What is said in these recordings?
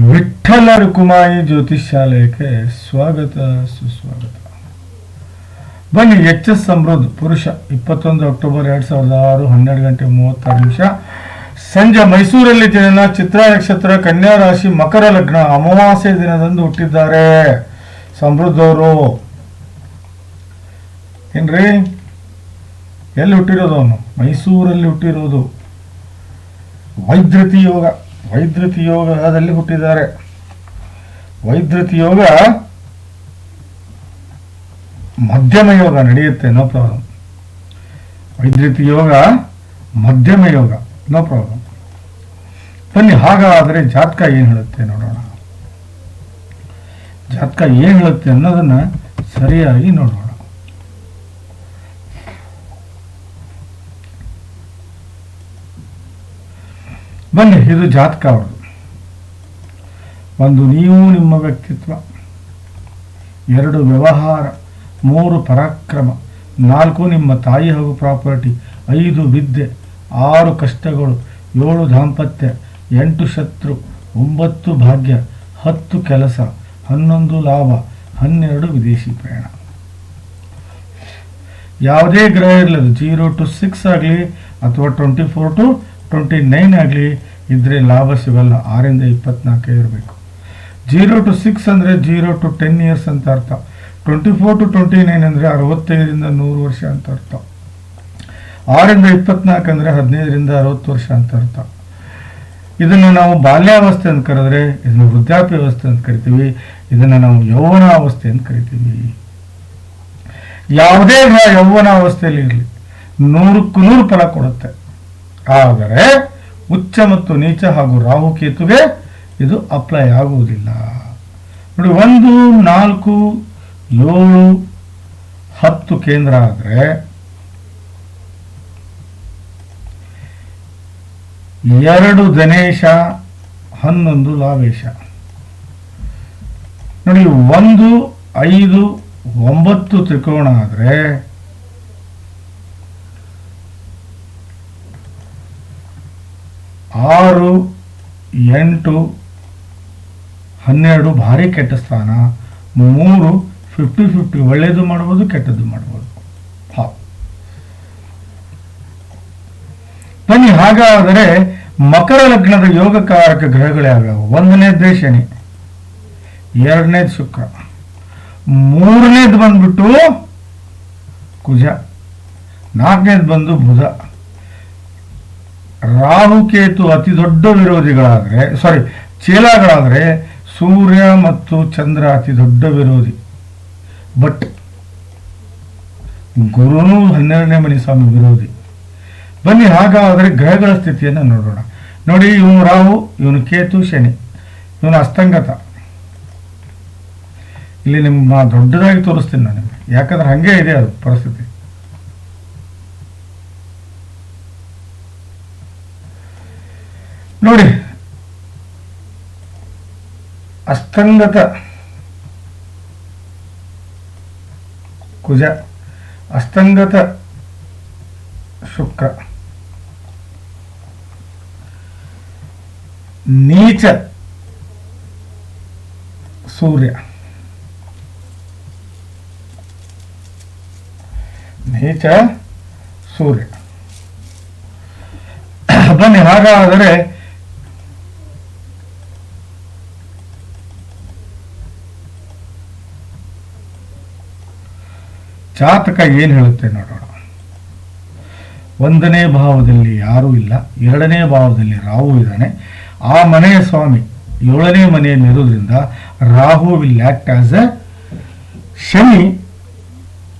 ವಿಠ್ಠಲ ರುಕುಮಾಯಿ ಜ್ಯೋತಿಷ್ಯಾಲಯಕ್ಕೆ ಸ್ವಾಗತ, ಸುಸ್ವಾಗತ. ಬನ್ನಿ, ಎಚ್ ಎಸ್ ಸಮೃದ್ಧ ಪುರುಷ, ಇಪ್ಪತ್ತೊಂದು ಅಕ್ಟೋಬರ್ ಎರಡ್ ಸಾವಿರದ ಆರು, ಹನ್ನೆರಡು ಗಂಟೆ ಮೂವತ್ತಾರು ನಿಮಿಷ. ಸಂಜೆ ಮೈಸೂರಲ್ಲಿ ಜನನ ಚಿತ್ರ ನಕ್ಷತ್ರ ಕನ್ಯಾ ರಾಶಿ, ಮಕರ ಲಗ್ನ, ಅಮಾವಾಸ್ಯೆ ದಿನದಂದು ಹುಟ್ಟಿದ್ದಾರೆ. ಸಮೃದ್ಧವರು. ಏನ್ರಿ? ಎಲ್ಲಿ ಹುಟ್ಟಿರೋದು ಅವನು? ಮೈಸೂರಲ್ಲಿ ಹುಟ್ಟಿರೋದು. ವೈದ್ಯತಿ ಯೋಗ. ವೈದ್ಯತಿ ಯೋಗದಲ್ಲಿ ಹುಟ್ಟಿದ್ದಾರೆ. ವೈದ್ಯತಿ ಯೋಗ ಮಧ್ಯಮ ಯೋಗ ನಡೆಯುತ್ತೆ ನೋ ಪ್ರಾಬ್ಲಮ್ ವೈದ್ಯತಿ ಯೋಗ ಮಧ್ಯಮ ಯೋಗ ನೋ ಪ್ರಾಬ್ಲಮ್ ಬನ್ನಿ, ಹಾಗಾದರೆ ಜಾತಕ ಏನು ಹೇಳುತ್ತೆ ನೋಡೋಣ. ಜಾತಕ ಏನು ಹೇಳುತ್ತೆ ಅನ್ನೋದನ್ನು ಸರಿಯಾಗಿ ನೋಡೋಣ. ಬನ್ನಿ, ಇದು ಜಾತಕ ಅವ್ರದ್ದು. ಒಂದು ನೀವು ನಿಮ್ಮ ವ್ಯಕ್ತಿತ್ವ, ಎರಡು ವ್ಯವಹಾರ, ಮೂರು ಪರಾಕ್ರಮ, ನಾಲ್ಕು ನಿಮ್ಮ ತಾಯಿ ಹಾಗೂ ಪ್ರಾಪರ್ಟಿ, ಐದು ವಿದ್ಯೆ, ಆರು ಕಷ್ಟಗಳು, ಏಳು ದಾಂಪತ್ಯ, ಎಂಟು ಶತ್ರು, ಒಂಬತ್ತು ಭಾಗ್ಯ, ಹತ್ತು ಕೆಲಸ, ಹನ್ನೊಂದು ಲಾಭ, ಹನ್ನೆರಡು ವಿದೇಶಿ ಪ್ರಯಾಣ. ಯಾವುದೇ ಗ್ರಹ ಇರಲಿ ಜೀರೋ ಟು ಸಿಕ್ಸ್ ಆಗಲಿ, ಅಥವಾ twenty four to twenty nine ಆಗಲಿ ಇದ್ರೆ ಲಾಭ ಸಿಗಲ್ಲ. ಆರಿಂದ ಇಪ್ಪತ್ನಾಲ್ಕೇ ಇರಬೇಕು. ಜೀರೋ ಟು ಸಿಕ್ಸ್ ಅಂದರೆ ಜೀರೋ ಟು ಟೆನ್ ಇಯರ್ಸ್ ಅಂತ ಅರ್ಥ. Twenty four to twenty nine ಅಂದರೆ ಅರವತ್ತೈದರಿಂದ ನೂರು ವರ್ಷ ಅಂತ ಅರ್ಥ. ಆರಿಂದ ಇಪ್ಪತ್ನಾಲ್ಕು ಅಂದರೆ ಹದಿನೈದರಿಂದ ಅರವತ್ತು ವರ್ಷ ಅಂತ ಅರ್ಥ. ಇದನ್ನು ನಾವು ಬಾಲ್ಯಾವಸ್ಥೆ ಅಂತ ಕರೆದ್ರೆ, ಇದನ್ನು ವೃದ್ಧಾಪ್ಯಾವಸ್ಥೆ ಅಂತ ಕರಿತೀವಿ. ಇದನ್ನು ನಾವು ಯೌವನಾವಸ್ಥೆ ಅಂತ ಕರಿತೀವಿ. ಯಾವುದೇ ಯೌವನಾವಸ್ಥೆಯಲ್ಲಿ ಇರಲಿ. ನೂರಕ್ಕೂ ನೂರು ಫಲ ಕೊಡುತ್ತೆ. ಆದರೆ ಉಚ್ಚ ಮತ್ತು ನೀಚ ಹಾಗೂ ರಾಹುಕೇತುಗೆ ಇದು ಅಪ್ಲೈ ಆಗುವುದಿಲ್ಲ. ನೋಡಿ, ಒಂದು, ನಾಲ್ಕು, ಏಳು, ಹತ್ತು ಕೇಂದ್ರ ಆದರೆ ಎರಡು ಧನೇಶ, ಹನ್ನೊಂದು ಲಾವೇಶ. ನೋಡಿ, ಒಂದು, ಐದು, ಒಂಬತ್ತು ತ್ರಿಕೋಣ ಆದರೆ ಆರು, ಎಂಟು, ಹನ್ನೆರಡು ಭಾರಿ ಕೆಟ್ಟ ಸ್ಥಾನ, ಮೂರು ಫಿಫ್ಟಿ ಫಿಫ್ಟಿ ಒಳ್ಳೆಯದು ಮಾಡ್ಬೋದು, ಕೆಟ್ಟದ್ದು ಮಾಡ್ಬೋದು. ಹಾ. ಬನ್ನಿ, ಹಾಗಾದರೆ ಮಕರ ಲಗ್ನದ ಯೋಗಕಾರಕ ಗ್ರಹಗಳು ಯಾವ್ಯಾವು? ಒಂದನೇದ್ದೆ ಶನಿ, ಎರಡನೇದು ಶುಕ್ರ, ಮೂರನೇದು ಬಂದ್ಬಿಟ್ಟು ಕುಜ, ನಾಲ್ಕನೇದು ಬಂದು ಬುಧ. ರಾಹುಕೇತು ಅತಿ ದೊಡ್ಡ ವಿರೋಧಿಗಳಾದರೆ ಸಾರಿ ಚೇಲಾಗಳಾದರೆ ಸೂರ್ಯ ಮತ್ತು ಚಂದ್ರ ಅತಿ ದೊಡ್ಡ ವಿರೋಧಿ. ಬಟ್ ಗುರುನು ಹನ್ನೆರಡನೇ ಮನಿ ಸ್ವಾಮಿ ವಿರೋಧಿ. ಬನ್ನಿ ಹಾಗಾದರೆ ಗ್ರಹಗಳ ಸ್ಥಿತಿಯನ್ನು ನೋಡೋಣ. ನೋಡಿ, ಇವನು ರಾಹು, ಇವನು ಕೇತು, ಶನಿ. ಇವನು ಅಸ್ತಂಗತ. ಇಲ್ಲಿ ನಿಮ್ಮ ದೊಡ್ಡದಾಗಿ ತೋರಿಸ್ತೀನಿ ನಾನು ನಿಮಗೆ. ಯಾಕಂದ್ರೆ ಹಂಗೆ ಇದೆ ಅದು ಪರಿಸ್ಥಿತಿ. ನೋಡಿ. ಅಸ್ತಂಗತ ಕುಜ ಅಸ್ತಂಗತ ಶುಕ್ರ. ನೀಚ ಸೂರ್ಯ. ನೀಚ ಸೂರ್ಯ. ಬನ್ನಿ ಹಾಗಾದರೆ ಜಾತಕ ಏನು ಹೇಳುತ್ತೆ ನೋಡೋಣ. ಒಂದನೇ ಭಾವದಲ್ಲಿ ಯಾರೂ ಇಲ್ಲ, ಎರಡನೇ ಭಾವದಲ್ಲಿ ರಾಹು ಇದ್ದಾನೆ. ಆ ಮನೆಯ ಸ್ವಾಮಿ ಏಳನೇ ಮನೆಯಲ್ಲಿ ಇರೋದ್ರಿಂದ Rahu will act as a Shani.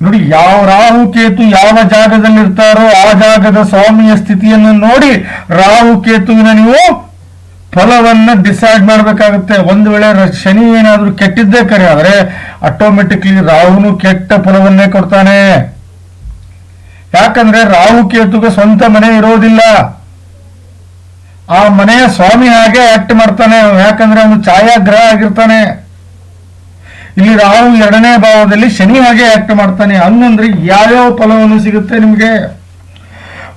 ನೋಡಿ, ಯಾವ ರಾಹು ಕೇತು ಯಾವ ಜಾಗದಲ್ಲಿರ್ತಾರೋ ಆ ಜಾಗದ ಸ್ವಾಮಿಯ ಸ್ಥಿತಿಯನ್ನು ನೋಡಿ ರಾಹು ಕೇತುವಿನ ನೀವು ಫಲವನ್ನ ಡಿಸೈಡ್ ಮಾಡಬೇಕಾಗುತ್ತೆ. ಒಂದು ವೇಳೆ ಶನಿ ಏನಾದರೂ ಕೆಟ್ಟಿದ್ದೇ ಕರೆ ಆದರೆ ಆಟೋಮೆಟಿಕ್ಲಿ ರಾಹುನು ಕೆಟ್ಟ ಫಲವನ್ನೇ ಕೊಡ್ತಾನೆ. ಯಾಕಂದ್ರೆ ರಾಹು ಕೇತುಗೆ ಸ್ವಂತ ಮನೆ ಇರೋದಿಲ್ಲ. ಆ ಮನೆಯ ಸ್ವಾಮಿ ಹಾಗೆ ಆಕ್ಟ್ ಮಾಡ್ತಾನೆ. ಯಾಕಂದ್ರೆ ಅವನು ಛಾಯಾಗ್ರಹ ಆಗಿರ್ತಾನೆ. ಇಲ್ಲಿ ರಾಹು ಎರಡನೇ ಭಾವದಲ್ಲಿ ಶನಿ ಹಾಗೆ ಆಕ್ಟ್ ಮಾಡ್ತಾನೆ. ಹಂಗಂದ್ರೆ ಯಾವ್ಯಾವ ಫಲವನ್ನು ಸಿಗುತ್ತೆ ನಿಮಗೆ?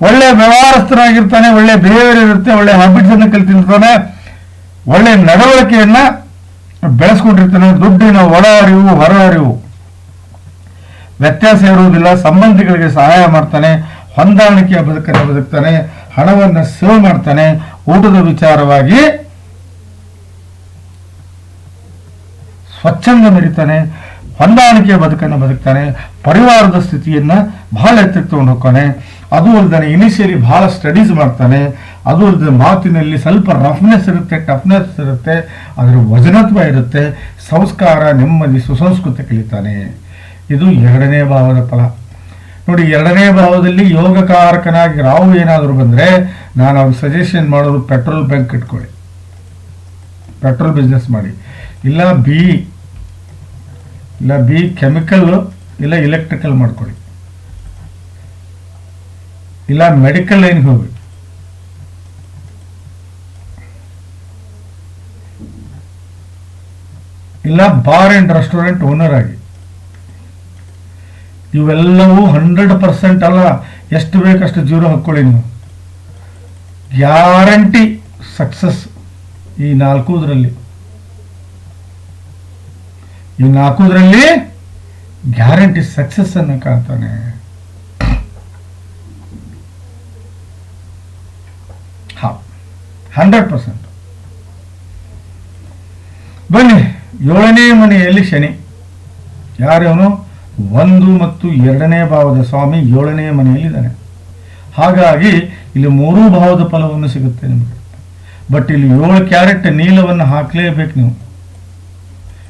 ಒಳ್ಳೆ ವ್ಯವಹಾರಸ್ಥರಾಗಿರ್ತಾನೆ ಒಳ್ಳೆ ಬಿಹೇವಿಯರ್ ಇರುತ್ತೆ, ಒಳ್ಳೆ ಹ್ಯಾಬಿಟ್ಸ್ ಅನ್ನು ಕಲ್ತಿರ್ತಾನೆ, ಒಳ್ಳೆ ನಡವಳಿಕೆಯನ್ನ ಬೆಳೆಸ್ಕೊಂಡಿರ್ತಾನೆ, ದುಡ್ಡಿನ ಒಳ ಅರಿವು ಹೊರ ಅರಿವು ವ್ಯತ್ಯಾಸ ಇರುವುದಿಲ್ಲ, ಸಂಬಂಧಿಗಳಿಗೆ ಸಹಾಯ ಮಾಡ್ತಾನೆ, ಹೊಂದಾಣಿಕೆಯ ಬದುಕನ್ನು ಬದುಕ್ತಾನೆ, ಹಣವನ್ನು ಸೇವ್ ಮಾಡ್ತಾನೆ, ಊಟದ ವಿಚಾರವಾಗಿ ಸ್ವಚ್ಛಂದ ಮೆರಿತಾನೆ ಹೊಂದಾಣಿಕೆಯ ಬದುಕನ್ನು ಬದುಕ್ತಾನೆ, ಪರಿವಾರದ ಸ್ಥಿತಿಯನ್ನ ಬಹಳ ಎತ್ತಿಕೊಂಡು ತಗೊಂಡು ಹೋಗ್ತಾನೆ. ಅದು ಅಲ್ಲದೆ ಇನಿಷಿಯಲಿ ಬಹಳ ಸ್ಟಡೀಸ್ ಮಾಡ್ತಾನೆ, ಅದು ಅಲ್ಲದೆ ಮಾತಿನಲ್ಲಿ ಸ್ವಲ್ಪ ರಫ್ನೆಸ್ ಇರುತ್ತೆ ಟಫ್ನೆಸ್ ಇರುತ್ತೆ ಅದರ ವಜನತ್ವ ಇರುತ್ತೆ, ಸಂಸ್ಕಾರ ನೆಮ್ಮದಿ ಸುಸಂಸ್ಕೃತಿ ಕಲಿತಾನೆ. ಇದು ಎರಡನೇ ಭಾವದ ಫಲ. ನೋಡಿ, ಎರಡನೇ ಭಾವದಲ್ಲಿ ಯೋಗಕಾರಕನಾಗಿ ರಾವು ಏನಾದರೂ ಬಂದರೆ ನಾನು ಅವ್ರಿಗೆ ಸಜೆಷನ್ ಮಾಡೋರು ಪೆಟ್ರೋಲ್ ಬ್ಯಾಂಕ್ ಇಟ್ಕೊಳ್ಳಿ. ಪೆಟ್ರೋಲ್ ಬಿಸ್ನೆಸ್ ಮಾಡಿ. ಇಲ್ಲ ಬಿ ಇಲ್ಲ ಬಿ ಕೆಮಿಕಲ್ ಇಲ್ಲ ಇಲೆಕ್ಟ್ರಿಕಲ್ ಮಾಡ್ಕೊಳ್ಳಿ. ಇಲ್ಲ ಮೆಡಿಕಲ್ ಲೈನ್ಗೆ ಹೋಗಿ ಇಲ್ಲ ಬಾರ್ ಅಂಡ್ ರೆಸ್ಟೋರೆಂಟ್ ಓನರ್ ಆಗಿ. ಇವೆಲ್ಲವೂ ಹಂಡ್ರೆಡ್ ಪರ್ಸೆಂಟ್ ಅಲ್ಲ, ಎಷ್ಟು ಬೇಕಷ್ಟು ಜೀರೋ ಹಾಕ್ಕೊಳ್ಳಿ ನೀವು. ಗ್ಯಾರಂಟಿ ಸಕ್ಸಸ್ ಈ ನಾಲ್ಕೂದರಲ್ಲಿ. ಈ ನಾಲ್ಕುದರಲ್ಲಿ ಗ್ಯಾರಂಟಿ ಸಕ್ಸಸ್ ಅನ್ನು ಕಾಣ್ತಾನೆ ಹಾ ಹಂಡ್ರೆಡ್ ಪರ್ಸೆಂಟ್. ಬನ್ನಿ, ಏಳನೇ ಮನೆಯಲ್ಲಿ ಶನಿ. ಯಾರ್ಯವನು ಒಂದು ಮತ್ತು ಎರಡನೇ ಭಾವದ ಸ್ವಾಮಿ ಏಳನೇ ಮನೆಯಲ್ಲಿದ್ದಾನೆ. ಹಾಗಾಗಿ ಇಲ್ಲಿ ಮೂರೂ ಭಾವದ ಫಲವನ್ನು ಸಿಗುತ್ತೆ ನಿಮಗೆ. ಬಟ್ ಇಲ್ಲಿ ಏಳು ಕ್ಯಾರೆಟ್ ನೀಲವನ್ನು ಹಾಕಲೇಬೇಕು ನೀವು.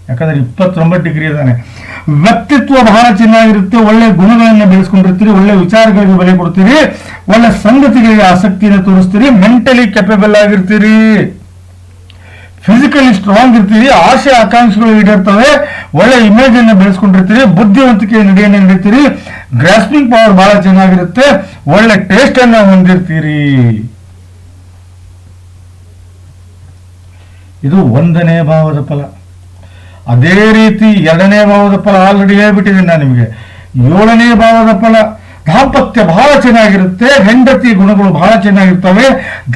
ಯಾಕಂದ್ರೆ ಇಪ್ಪತ್ತೊಂಬತ್ತು ಡಿಗ್ರಿ ಇದ್ದಾನೆ. ವ್ಯಕ್ತಿತ್ವ ಬಹಳ ಚೆನ್ನಾಗಿರುತ್ತೆ, ಒಳ್ಳೆ ಗುಣಗಳನ್ನು ಬೆಳೆಸ್ಕೊಂಡಿರ್ತೀರಿ, ಒಳ್ಳೆ ವಿಚಾರಗಳಿಗೆ ಬೆಲೆ ಕೊಡ್ತೀರಿ, ಒಳ್ಳೆ ಸಂಗತಿಗಳಿಗೆ ಆಸಕ್ತಿಯನ್ನು ತೋರಿಸ್ತೀರಿ ಮೆಂಟಲಿ ಕೆಪಬಲ್ ಆಗಿರ್ತೀರಿ. ಫಿಸಿಕಲಿ ಸ್ಟ್ರಾಂಗ್ ಇರ್ತೀರಿ ಆಶೆ ಆಕಾಂಕ್ಷೆಗಳು ಈಡೇರ್ತವೆ, ಒಳ್ಳೆ ಇಮೇಜ್ ಅನ್ನು ಬೆಳೆಸ್ಕೊಂಡಿರ್ತೀರಿ ಬುದ್ಧಿವಂತಿಕೆ ನಡೆಯನ್ನು ನಡೀತೀರಿ ಗ್ರಾಸ್ಪಿಂಗ್ ಪವರ್ ಬಹಳ ಚೆನ್ನಾಗಿರುತ್ತೆ, ಒಳ್ಳೆ ಟೇಸ್ಟ್ ಅನ್ನ ಹೊಂದಿರ್ತೀರಿ. ಇದು ಒಂದನೇ ಭಾವದ ಫಲ. ಅದೇ ರೀತಿ ಎರಡನೇ ಭಾವದ ಫಲ ಆಲ್ರೆಡಿ ಹೇಳ್ಬಿಟ್ಟಿದ್ದೀನಿ ನಾನು ನಿಮಗೆ. ಏಳನೇ ಭಾವದ ಫಲ, ದಾಂಪತ್ಯ ಬಹಳ ಚೆನ್ನಾಗಿರುತ್ತೆ, ಹೆಂಡತಿ ಗುಣಗಳು ಬಹಳ ಚೆನ್ನಾಗಿರ್ತವೆ,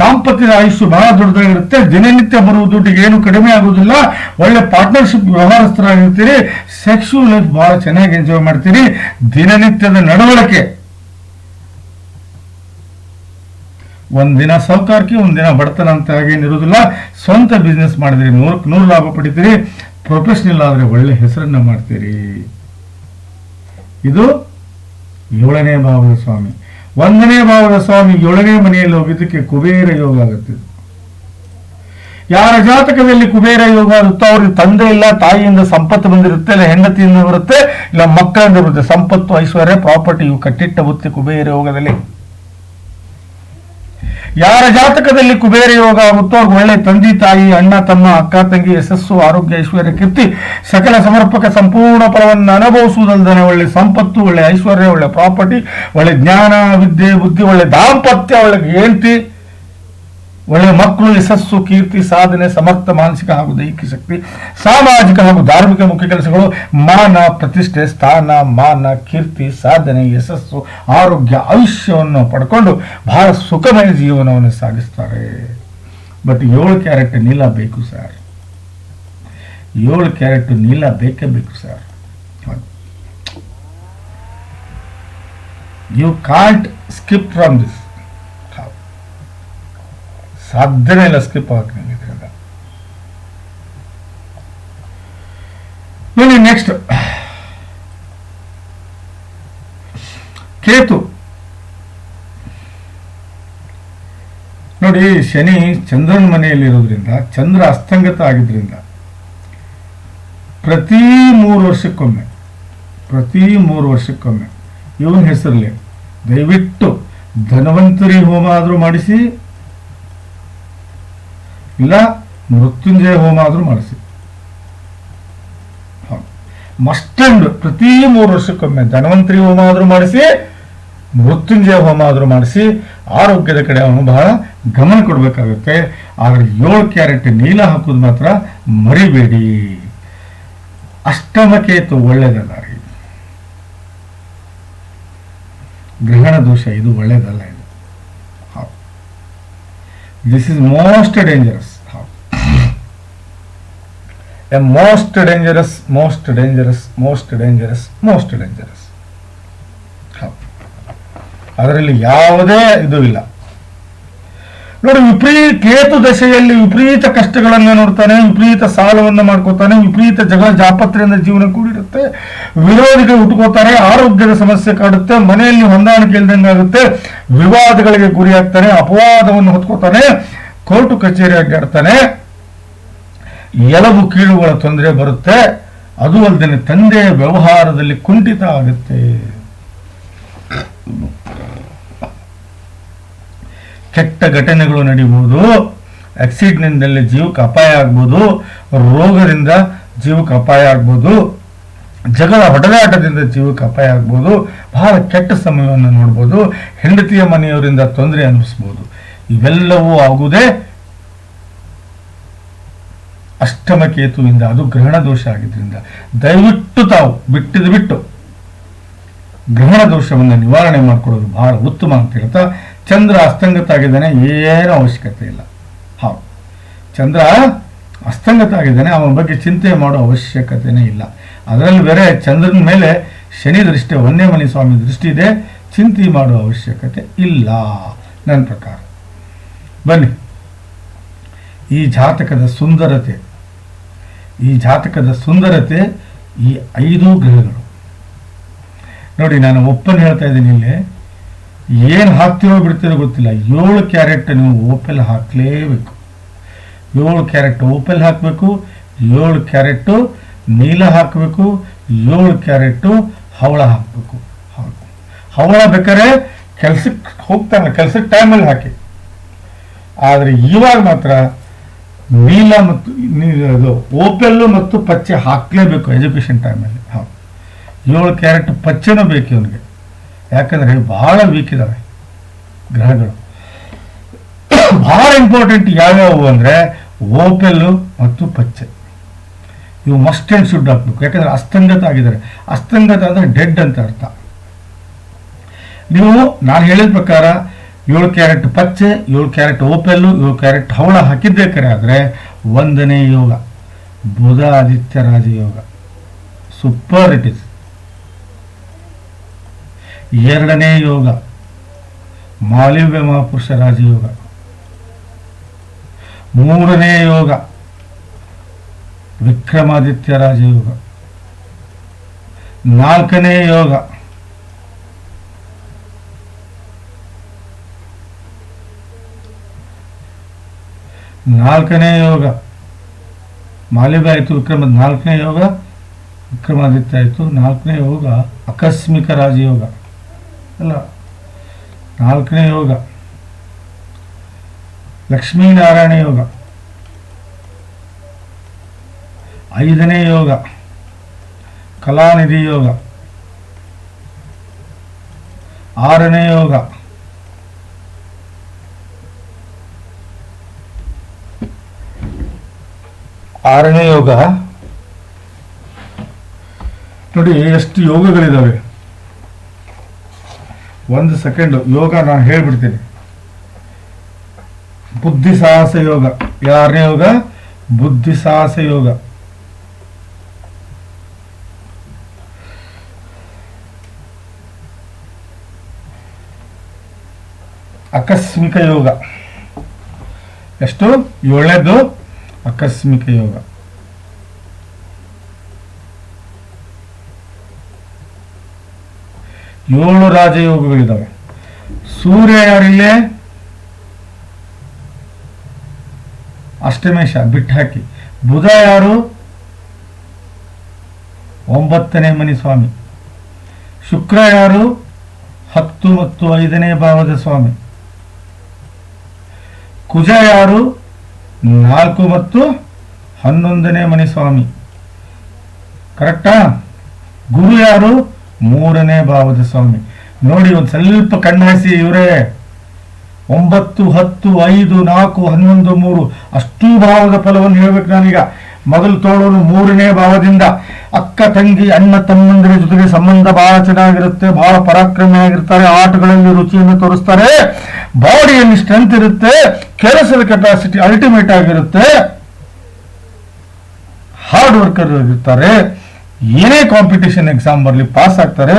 ದಾಂಪತ್ಯದ ಆಯುಷ್ಯ ಬಹಳ ದೊಡ್ಡದಾಗಿರುತ್ತೆ, ದಿನನಿತ್ಯ ಬರುವ ದುಡ್ಡಿಗೆ ಏನು ಕಡಿಮೆ ಆಗುವುದಿಲ್ಲ, ಒಳ್ಳೆ ಪಾರ್ಟ್ನರ್ಶಿಪ್ ವ್ಯವಹಾರಸ್ಥರಾಗಿರ್ತೀರಿ ಸೆಕ್ಸುವಲ್ ಲೈಫ್ ಬಹಳ ಚೆನ್ನಾಗಿ ಎಂಜಾಯ್ ಮಾಡ್ತೀರಿ, ದಿನನಿತ್ಯದ ನಡವಳಿಕೆ. ಒಂದಿನ ಸೌಕಾರಕ್ಕೆ, ಒಂದಿನ ಬಡತನ ಅಂತ ಹಾಗೇನಿರುವುದಿಲ್ಲ, ಸ್ವಂತ ಬಿಸ್ನೆಸ್ ಮಾಡಿದ್ರಿ, ನೂರಕ್ಕೆ ನೂರು ಲಾಭ ಪಡಿತೀರಿ ಪ್ರೊಫೆಷನಲ್ ಆದರೆ ಒಳ್ಳೆ ಹೆಸರನ್ನ ಮಾಡ್ತೀರಿ. ಇದು ಏಳನೇ ಭಾವದ ಸ್ವಾಮಿ ಒಂದನೇ ಭಾವದ ಸ್ವಾಮಿ ಏಳನೇ ಮನೆಯಲ್ಲಿ ಹೋಗಿದ್ದಕ್ಕೆ ಕುಬೇರ ಯೋಗ ಆಗುತ್ತೆ. ಯಾರ ಜಾತಕದಲ್ಲಿ ಕುಬೇರ ಯೋಗ ಆಗುತ್ತೋ ಅವ್ರಿಗೆ ತಂದೆ ಇಲ್ಲ, ತಾಯಿಯಿಂದ ಸಂಪತ್ತು ಬಂದಿರುತ್ತೆ, ಇಲ್ಲ ಹೆಂಡತಿಯಿಂದ ಬರುತ್ತೆ, ಇಲ್ಲ ಮಕ್ಕಳಿಂದ ಬರುತ್ತೆ. ಸಂಪತ್ತು, ಐಶ್ವರ್ಯ, ಪ್ರಾಪರ್ಟಿ ಇವು ಕಟ್ಟಿಟ್ಟ ಬುತ್ತಿ ಕುಬೇರ ಯೋಗದಲ್ಲಿ. ಯಾರ ಜಾತಕದಲ್ಲಿ ಕುಬೇರ ಯೋಗ ಆಗುತ್ತೋ ಅವ್ರಿಗೆ ಒಳ್ಳೆ ತಂದೆ ತಾಯಿ, ಅಣ್ಣ, ತಮ್ಮ, ಅಕ್ಕ, ತಂಗಿ, ಯಶಸ್ಸು, ಆರೋಗ್ಯ, ಐಶ್ವರ್ಯ, ಕೀರ್ತಿ, ಸಕಲ ಸಮರ್ಪಕ ಸಂಪೂರ್ಣ ಫಲವನ್ನು ಅನುಭವಿಸುವುದಲ್ಲದೆ ಒಳ್ಳೆ ಸಂಪತ್ತು, ಒಳ್ಳೆ ಐಶ್ವರ್ಯ, ಒಳ್ಳೆ ಪ್ರಾಪರ್ಟಿ, ಒಳ್ಳೆ ಜ್ಞಾನ, ವಿದ್ಯೆ, ಬುದ್ಧಿ, ಒಳ್ಳೆ ದಾಂಪತ್ಯ, ಒಳ್ಳೆ ಹೆಂಡತಿ. ಒಳ್ಳೆ ಮಕ್ಕಳು ಯಶಸ್ಸು, ಕೀರ್ತಿ, ಸಾಧನೆ, ಸಮರ್ಥ, ಮಾನಸಿಕ ಹಾಗೂ ದೈಹಿಕ ಶಕ್ತಿ, ಸಾಮಾಜಿಕ ಹಾಗೂ ಧಾರ್ಮಿಕ ಮುಖ್ಯ ಕೆಲಸಗಳು, ಮಾನ, ಪ್ರತಿಷ್ಠೆ, ಸ್ಥಾನ, ಮಾನ, ಕೀರ್ತಿ, ಸಾಧನೆ, ಯಶಸ್ಸು, ಆರೋಗ್ಯ, ಆಯುಷ್ಯವನ್ನು ಪಡ್ಕೊಂಡು ಬಹಳ ಸುಖಮಯ ಜೀವನವನ್ನು ಸಾಗಿಸ್ತಾರೆ. ಬಟ್ ಏಳು ಕ್ಯಾರೆಟ್ ನೀಲ ಬೇಕು ಸರ್. ಏಳು ಕ್ಯಾರೆಟ್ ನೀಲ ಬೇಕೇ ಬೇಕು sir. You can't skip from this ಸಾಧ್ಯನೇ ಇಲ್ಲ ಸ್ಕಿಪ್ ಆಗಕ್ಕೆ ನೆಕ್ಸ್ಟ್ ಕೇತು. ನೋಡಿ, ಶನಿ ಚಂದ್ರನ ಮನೆಯಲ್ಲಿರೋದ್ರಿಂದ ಚಂದ್ರ ಅಸ್ತಂಗತ ಆಗಿದ್ರಿಂದ, ಪ್ರತಿ ಮೂರು ವರ್ಷಕ್ಕೊಮ್ಮೆ, ಪ್ರತಿ ಮೂರು ವರ್ಷಕ್ಕೊಮ್ಮೆ, ಇವನ ಹೆಸರಲ್ಲಿ ದಯವಿಟ್ಟು ಧನ್ವಂತರಿ ಹೋಮ ಆದರೂ ಮಾಡಿಸಿ ಇಲ್ಲ, ಮೃತ್ಯುಂಜಯ ಹೋಮ ಆದರೂ ಮಾಡಿಸಿ. ಮಸ್ಟ್ ಪ್ರತಿ ಮೂರು ವರ್ಷಕ್ಕೊಮ್ಮೆ ಧನ್ವಂತರಿ ಹೋಮ ಆದರೂ ಮಾಡಿಸಿ, ಮೃತ್ಯುಂಜಯ ಹೋಮ ಆದರೂ ಮಾಡಿಸಿ, ಆರೋಗ್ಯದ ಕಡೆ ಅವನು ಬಹಳ ಗಮನ ಕೊಡಬೇಕಾಗುತ್ತೆ. ಆದರೆ ಏಳು ಕ್ಯಾರೆಟ್ ನೀಲ ಹಾಕೋದು ಮಾತ್ರ ಮರಿಬೇಡಿ. ಅಷ್ಟಮಕೇತು ಒಳ್ಳೇದಲ್ಲ ರೀ ಗ್ರಹಣ ದೋಷ, ಇದು ಒಳ್ಳೆಯದಲ್ಲ ಇದು. This is most dangerous a most dangerous most dangerous most dangerous most dangerous ಅದರಲ್ಲಿ ಯಾವುದೇ ಇದು ಇಲ್ಲ. ನೋಡಿ, ವಿಪರೀತ ಕೇತು ದಶೆಯಲ್ಲಿ ವಿಪರೀತ ಕಷ್ಟಗಳನ್ನು ನೋಡ್ತಾನೆ, ವಿಪರೀತ ಸಾಲವನ್ನು ಮಾಡ್ಕೋತಾನೆ, ವಿಪರೀತ ಜಗಳ ಜಾಪತ್ರೆಯಿಂದ ಜೀವನ ಕೂಡಿರುತ್ತೆ. ವಿರೋಧಿಗಳು ಹುಟ್ಟುಕೋತಾರೆ ಆರೋಗ್ಯದ ಸಮಸ್ಯೆ ಕಾಡುತ್ತೆ, ಮನೆಯಲ್ಲಿ ಹೊಂದಾಣಿಕೆ ಇಲ್ದಂಗೆ ಆಗುತ್ತೆ, ವಿವಾದಗಳಿಗೆ ಗುರಿಯಾಗ್ತಾನೆ, ಅಪವಾದವನ್ನು ಹೊತ್ಕೋತಾನೆ, ಕೋರ್ಟು ಕಚೇರಿ ಅಡ್ಡಾಡ್ತಾನೆ. ಎಲಬು ಕೀಳುಗಳ ತೊಂದರೆ ಬರುತ್ತೆ. ಅದು ಅಲ್ಲದೆ ತಂದೆಯ ವ್ಯವಹಾರದಲ್ಲಿ ಕುಂಠಿತ ಆಗುತ್ತೆ. ಕೆಟ್ಟ ಘಟನೆಗಳು ನಡೆಯಬಹುದು ಆಕ್ಸಿಡೆಂಟ್ನಿಂದಲೇ ಜೀವಕ್ಕೆ ಅಪಾಯ ಆಗ್ಬೋದು. ರೋಗದಿಂದ ಜೀವಕ್ಕೆ ಅಪಾಯ ಆಗ್ಬೋದು. ಜಗಳ ಹೊಡೆದಾಟದಿಂದ ಜೀವಕ್ಕೆ ಅಪಾಯ ಆಗ್ಬೋದು. ಬಹಳ ಕೆಟ್ಟ ಸಮಯವನ್ನು ನೋಡ್ಬೋದು. ಹೆಂಡತಿಯ ಮನೆಯವರಿಂದ ತೊಂದರೆ ಅನಿಸ್ಬೋದು ಇವೆಲ್ಲವೂ ಆಗುವುದೇ ಅಷ್ಟಮ ಕೇತುವಿಂದ, ಅದು ಗ್ರಹಣ ದೋಷ ಆಗಿದ್ರಿಂದ. ದಯವಿಟ್ಟು ತಾವು ಬಿಟ್ಟಿದ್ದು ಬಿಟ್ಟು. ಗ್ರಹಣ ದೋಷವನ್ನು ನಿವಾರಣೆ ಮಾಡಿಕೊಡೋದು ಬಹಳ ಉತ್ತಮ ಅಂತ ಹೇಳ್ತಾ, ಚಂದ್ರ ಅಸ್ತಂಗತ ಆಗಿದ್ದಾನೆ ಏನೂ ಅವಶ್ಯಕತೆ ಇಲ್ಲ. ಹೌದು ಚಂದ್ರ ಅಸ್ತಂಗತ ಆಗಿದ್ದಾನೆ ಅವನ ಬಗ್ಗೆ ಚಿಂತೆ ಮಾಡೋ ಅವಶ್ಯಕತೆನೇ ಇಲ್ಲ. ಅದರಲ್ಲಿ ಬೇರೆ ಚಂದ್ರನ ಮೇಲೆ ಶನಿ ದೃಷ್ಟಿ ಒಂದೇ ಸ್ವಾಮಿ ದೃಷ್ಟಿ ಇದೆ, ಚಿಂತೆ ಮಾಡುವ ಅವಶ್ಯಕತೆ ಇಲ್ಲ. ನನ್ನ ಪ್ರಕಾರ. ಬನ್ನಿ. ಈ ಜಾತಕದ ಸುಂದರತೆ. ಈ ಜಾತಕದ ಸುಂದರತೆ ಈ ಐದು ಗ್ರಹಗಳು. ನೋಡಿ, ನಾನು ಒಪ್ಪನ್ ಹೇಳ್ತಾ ಇದ್ದೀನಿ ಇಲ್ಲಿ. ಏನು ಹಾಕ್ತಿರೋ ಬಿಡ್ತಿರೋ ಗೊತ್ತಿಲ್ಲ. ಏಳು ಕ್ಯಾರೆಟ್ ನೀವು ಓಪೆಲ್ ಹಾಕಲೇಬೇಕು. ಏಳು ಕ್ಯಾರೆಟ್ ಓಪೆಲ್ ಹಾಕಬೇಕು, ಏಳು ಕ್ಯಾರೆಟ್ಟು ನೀಲ ಹಾಕಬೇಕು, ಏಳು ಕ್ಯಾರೆಟ್ಟು ಹವಳ ಹಾಕಬೇಕು. ಹವಳ ಬೇಕಾದ್ರೆ ಕೆಲ್ಸಕ್ಕೆ ಹೋಗ್ತಾನೆ ಕೆಲಸಕ್ಕೆ ಟೈಮಲ್ಲಿ ಹಾಕಿ. ಆದರೆ ಇವಾಗ ಮಾತ್ರ ನೀಲ ಮತ್ತು ಇದು ಓಪೆಲ್ಲು ಮತ್ತು ಪಚ್ಚೆ ಹಾಕಲೇಬೇಕು ಎಜುಕೇಷನ್ ಟೈಮಲ್ಲಿ ಹೌದು. ಏಳು ಕ್ಯಾರೆಟ್ ಪಚ್ಚೆನೂ ಬೇಕು ಇವನಿಗೆ. ಯಾಕಂದರೆ ಭಾಳ ವೀಕ್ ಇದ್ದಾವೆ ಗ್ರಹಗಳು. ಭಾಳ ಇಂಪಾರ್ಟೆಂಟ್ ಯಾವ್ಯಾವು ಅಂದರೆ ಓಪೆಲ್ಲು ಮತ್ತು ಪಚ್ಚೆ. ಇವು ಮಸ್ಟ್ ಆ್ಯಂಡ್ ಶುಡ್ ಹಾಕ್ಬೇಕು. ಯಾಕಂದರೆ ಅಸ್ತಂಗತ ಆಗಿದ್ದಾರೆ. ಅಸ್ತಂಗತ ಅಂದರೆ ಡೆಡ್ ಅಂತ ಅರ್ಥ. ನೀವು ನಾನು ಹೇಳಿದ ಪ್ರಕಾರ ಏಳು ಕ್ಯಾರೆಟ್ ಪಚ್ಚೆ, ಏಳು ಕ್ಯಾರೆಟ್ ಓಪೆಲ್ಲು, ಏಳು ಕ್ಯಾರೆಟ್ ಹವಳ ಹಾಕಿದ್ದೇ ಕರೆ ಆದರೆ ಒಂದನೇ ಯೋಗ ಬುಧ ಆದಿತ್ಯ ರಾಜಯೋಗ. ಸೂಪರ್ ಇಟ್ ಇಸ್ ಎರಡನೇ ಯೋಗ, ಮಾಲಿವ್ಯ ಮಹಾಪುರುಷ ರಾಜಯೋಗ. ಮೂರನೇ ಯೋಗ, ವಿಕ್ರಮಾದಿತ್ಯ ರಾಜಯೋಗ. ನಾಲ್ಕನೇ ಯೋಗ ನಾಲ್ಕನೇ ಯೋಗ. ಮಾಲಿವ್ಯ ಆಯಿತು ವಿಕ್ರಮದ ನಾಲ್ಕನೇ ಯೋಗ ವಿಕ್ರಮಾದಿತ್ಯ ಆಯಿತು ನಾಲ್ಕನೇ ಯೋಗ, ಆಕಸ್ಮಿಕ ರಾಜಯೋಗ. ಅಲ್ಲ, ನಾಲ್ಕನೇ ಯೋಗ. ಲಕ್ಷ್ಮೀನಾರಾಯಣ ಯೋಗ. ಐದನೇ ಯೋಗ. ಕಲಾನಿಧಿ ಯೋಗ. ಆರನೇ ಯೋಗ. ಆರನೇ ಯೋಗ. ನೋಡಿ, ಎಷ್ಟು ಯೋಗಗಳಿದಾವೆ. ಒಂದು ಸೆಕೆಂಡ್, ಯೋಗ ನಾನು ಹೇಳ್ಬಿಡ್ತೀನಿ. ಬುದ್ಧಿ ಸಾಹಸ ಯೋಗ. ಯಾರನೇ ಯೋಗ? ಬುದ್ಧಿ ಸಾಹಸ ಯೋಗ. ಆಕಸ್ಮಿಕ ಯೋಗ. ಎಷ್ಟು? ಏಳನೇದು ಆಕಸ್ಮಿಕ ಯೋಗ. ಏಳು ರಾಜಯೋಗಗಳಿದ್ದಾವೆ ಸೂರ್ಯ ಯಾರಿಲ್ಲೇ ಅಷ್ಟಮೇಶ ಬಿಟ್ಟು ಹಾಕಿ. ಬುಧ ಯಾರು? ಒಂಬತ್ತನೇ ಮನಿ ಸ್ವಾಮಿ ಶುಕ್ರ ಯಾರು? ಹತ್ತು ಮತ್ತು ಐದನೇ ಭಾವದ ಸ್ವಾಮಿ. ಕುಜ ಯಾರು? ನಾಲ್ಕು ಮತ್ತು ಹನ್ನೊಂದನೇ ಮನೆ ಸ್ವಾಮಿ ಕರೆಕ್ಟಾ? ಗುರು ಯಾರು? ಮೂರನೇ ಭಾವದ ಸ್ವಾಮಿ. ನೋಡಿ, ಒಂದು ಸ್ವಲ್ಪ ಕಣ್ಣಾಯಿಸಿ ಇವರೇ. ಒಂಬತ್ತು, ಹತ್ತು, ಐದು, ನಾಲ್ಕು, ಹನ್ನೊಂದು, ಮೂರು. ಅಷ್ಟು ಭಾವದ ಫಲವನ್ನು ಹೇಳ್ಬೇಕು ನಾನೀಗ. ಮೊದಲು ತೋಳೋನು ಮೂರನೇ ಭಾವದಿಂದ. ಅಕ್ಕ, ತಂಗಿ, ಅಣ್ಣ, ತಮ್ಮಂದಿರ ಜೊತೆಗೆ ಸಂಬಂಧ ಬಹಳ ಚೆನ್ನಾಗಿರುತ್ತೆ ಬಹಳ ಪರಾಕ್ರಮಿಯಾಗಿರ್ತಾರೆ ಆಟಗಳಲ್ಲಿ ರುಚಿಯನ್ನು ತೋರಿಸ್ತಾರೆ. ಬಾಡಿಯಲ್ಲಿ ಸ್ಟ್ರೆಂತ್ ಇರುತ್ತೆ. ಕೆಲಸದ ಕೆಪಾಸಿಟಿ ಅಲ್ಟಿಮೇಟ್ ಆಗಿರುತ್ತೆ. ಹಾರ್ಡ್ ವರ್ಕರ್ ಇರ್ತಾರೆ ಏನೇ ಕಾಂಪಿಟೇಷನ್ ಎಕ್ಸಾಮ್ ಬರಲಿ ಪಾಸ್ ಆಗ್ತಾರೆ,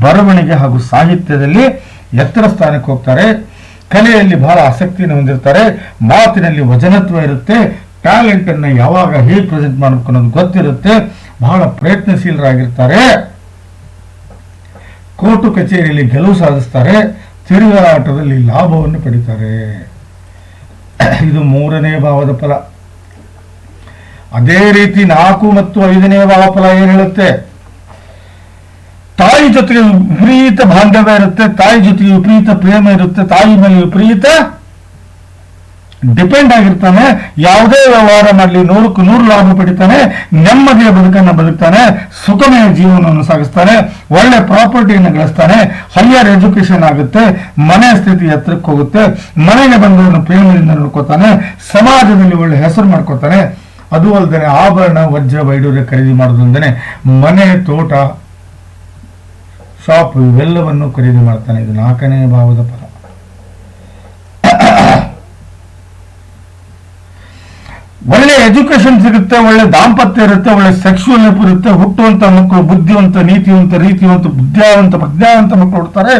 ಬರವಣಿಗೆ ಹಾಗೂ ಸಾಹಿತ್ಯದಲ್ಲಿ ಎತ್ತರ ಸ್ಥಾನಕ್ಕೆ ಹೋಗ್ತಾರೆ. ಕಲೆಯಲ್ಲಿ ಬಹಳ ಆಸಕ್ತಿಯನ್ನು ಹೊಂದಿರ್ತಾರೆ. ಮಾತಿನಲ್ಲಿ ವಜನತ್ವ ಇರುತ್ತೆ. ಟ್ಯಾಲೆಂಟ್ ಅನ್ನ ಯಾವಾಗ ಹೇಗೆ ಪ್ರೆಸೆಂಟ್ ಮಾಡಬೇಕು ಅನ್ನೋದು ಗೊತ್ತಿರುತ್ತೆ. ಬಹಳ ಪ್ರಯತ್ನಶೀಲರಾಗಿರ್ತಾರೆ. ಕೋರ್ಟು ಕಚೇರಿಯಲ್ಲಿ ಗೆಲುವು ಸಾಧಿಸ್ತಾರೆ. ತಿರುಗಾಟದಲ್ಲಿ ಲಾಭವನ್ನು ಪಡಿತಾರೆ. ಇದು ಮೂರನೇ ಭಾವದ ಫಲ. ಅದೇ ರೀತಿ ನಾಲ್ಕು ಮತ್ತು ಐದನೇ ಭಾವ ಫಲ ಏನ್ ಹೇಳುತ್ತೆ? ತಾಯಿ ಜೊತೆಗೆ ವಿಪರೀತ ಬಾಂಧವ್ಯ ಇರುತ್ತೆ, ತಾಯಿ ಜೊತೆಗೆ ವಿಪರೀತ ಪ್ರೇಮ ಇರುತ್ತೆ, ತಾಯಿ ಮೇಲೆ ವಿಪರೀತ ಡಿಪೆಂಡ್ ಆಗಿರ್ತಾನೆ, ಯಾವುದೇ ವ್ಯವಹಾರ ಮಾಡಲಿ, ನೂರಕ್ಕೂ ನೂರು ಲಾಭ ಪಡಿತಾನೆ, ನೆಮ್ಮದಿಯ ಬದುಕನ್ನು ಬದುಕ್ತಾನೆ, ಸುಖಮಯ ಜೀವನವನ್ನು ಸಾಗಿಸ್ತಾನೆ, ಒಳ್ಳೆ ಪ್ರಾಪರ್ಟಿಯನ್ನು ಗಳಿಸ್ತಾನೆ ಹೈಯರ್ ಎಜುಕೇಶನ್ ಆಗುತ್ತೆ ಮನೆಯ ಸ್ಥಿತಿ ಎತ್ತರಕ್ಕೆ ಹೋಗುತ್ತೆ, ಮನೆಗೆ ಬಂದವನು ಪ್ರೇಮದಿಂದ ನೋಡ್ಕೋತಾನೆ ಸಮಾಜದಲ್ಲಿ ಒಳ್ಳೆ ಹೆಸರು ಮಾಡ್ಕೋತಾನೆ ಅದು ಅಲ್ಲದೆ ಆಭರಣ, ವಜ್ರ ವೈಡೂರ್ಯ ಖರೀದಿ ಮಾಡೋದಂದನೆ ಮನೆ, ತೋಟ ಶಾಪ್ ಇವೆಲ್ಲವನ್ನು ಖರೀದಿ ಮಾಡ್ತಾನೆ. ಇದು ನಾಲ್ಕನೇ ಭಾವದ ಒಳ್ಳೆ ಎಜುಕೇಶನ್ ಸಿಗುತ್ತೆ, ಒಳ್ಳೆ ದಾಂಪತ್ಯ ಇರುತ್ತೆ, ಒಳ್ಳೆ ಸೆಕ್ಸುವಲ್ ಲೈಫ್ ಇರುತ್ತೆ, ಹುಟ್ಟುವಂತ ಮಕ್ಕಳು, ಬುದ್ಧಿವಂತ, ನೀತಿವಂತ, ರೀತಿವಂತ ಬುದ್ಧಿವಂತ ಪ್ರಜ್ಞಾವಂತ ಮಕ್ಕಳು ಹುಡ್ತಾರೆ.